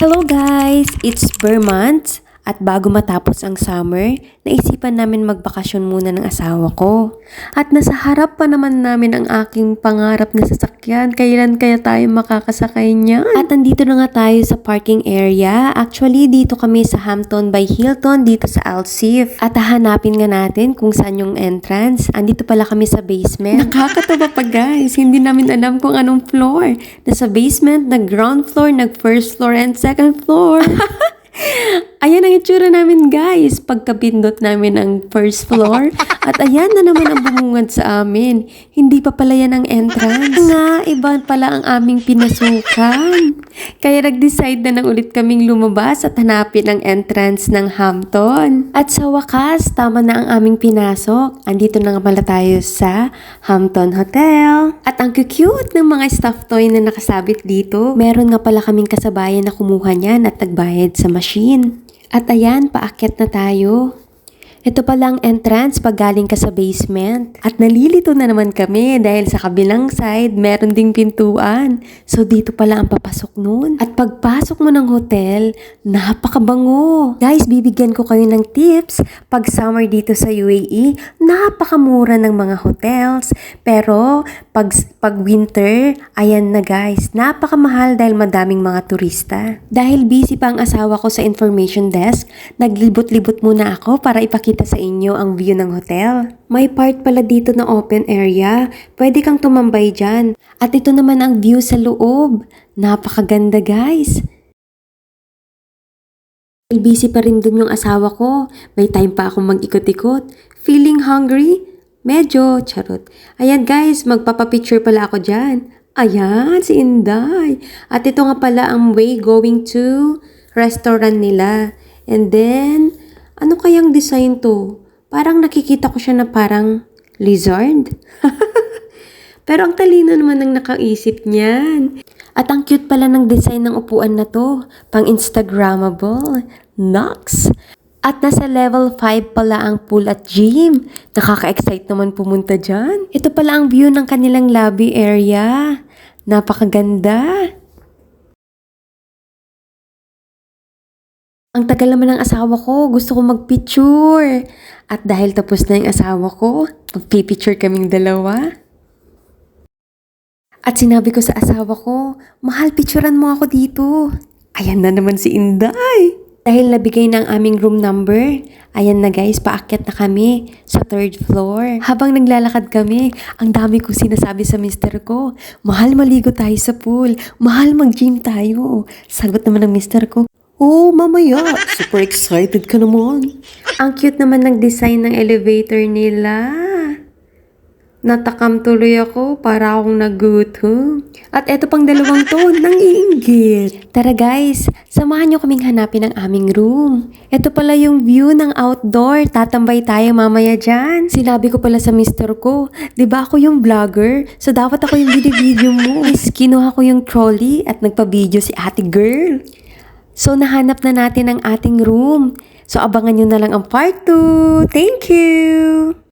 Hello guys! It's Vermont at bago matapos ang summer, naisipan namin magbakasyon muna ng asawa ko. At nasa harap pa naman namin ang aking pangarap na sasakyan. Kailan kaya tayo makakasakay niyan? At nandito na nga tayo sa parking area. Actually, dito kami sa Hampton by Hilton dito sa Alsif. At hahanapin nga natin kung saan yung entrance. Andito pala kami sa basement. Nakakatawa pa guys. Hindi namin alam kung anong floor. Nasa basement, nag ground floor, nag first floor, and second floor. Ayan ang itsura namin guys, pagkapindot namin ang first floor. At ayan na naman ang bumungad sa amin. Hindi pa pala yan ang entrance. Nga, iba pala ang aming pinasukan. Kaya nag-decide na nang ulit kaming lumabas at hanapin ang entrance ng Hampton. At sa wakas, tama na ang aming pinasok. Andito na nga pala tayo sa Hampton Hotel. At ang cute ng mga stuffed toy na nakasabit dito. Meron nga pala kaming kasabayan na kumuha niyan at nagbayad sa machine. At ayan, paakyat na tayo. Ito pala ang entrance pag galing ka sa basement. At nalilito na naman kami dahil sa kabilang side, meron ding pintuan. So dito pala ang papasok nun. At pagpasok mo ng hotel, napakabango. Guys, bibigyan ko kayo ng tips. Pag summer dito sa UAE, napakamura ng mga hotels. Pero pag, pag winter, ayan na guys, napakamahal dahil madaming mga turista. Dahil busy pa ang asawa ko sa information desk, naglibot-libot muna ako para ipakita sa inyo ang view ng hotel. May part pala dito na open area, pwede kang tumambay dyan. At ito naman ang view sa loob. Napakaganda guys. Busy pa rin dun yung asawa ko. May time pa akong mag-ikot-ikot. Feeling hungry? Medyo, charot. Ayan guys, magpapapicture pala ako dyan. Ayan, si Inday. At ito nga pala ang way going to restaurant nila. And then, ano kayang design to? Parang nakikita ko siya na parang lizard. Pero ang talino naman ng nakaisip niyan. At ang cute pala ng design ng upuan na to. Pang Instagrammable. Nox! At nasa level 5 pala ang pool at gym. Nakaka-excite naman pumunta dyan. Ito pala ang view ng kanilang lobby area. Napakaganda. Ang tagal naman ng asawa ko, gusto ko magpicture. At dahil tapos na yung asawa ko, magpipicture kaming dalawa. At sinabi ko sa asawa ko, mahal, picturean mo ako dito. Ayan na naman si Inday. Dahil nabigay na ang aming room number, ayan na guys, paakyat na kami sa third floor. Habang naglalakad kami, ang dami ko sinasabi sa mister ko, mahal maligo tayo sa pool, mahal mag-gym tayo. Sagot naman ng mister ko, Oh, mamaya. Super excited ka naman. Ang cute naman ng design ng elevator nila. Natakam tuloy ako para akong nagutom. At eto pang dalawang to, nang iinggit. Tara guys, samahan nyo kaming hanapin ang aming room. Ito pala yung view ng outdoor. Tatambay tayo mamaya dyan. Sinabi ko pala sa mister ko, di ba ako yung vlogger? So dapat ako yung video mo. Is kinuha ko yung trolley at nagpa-video si ate girl. So, nahanap na natin ang ating room. So, abangan nyo na lang ang part 2. Thank you!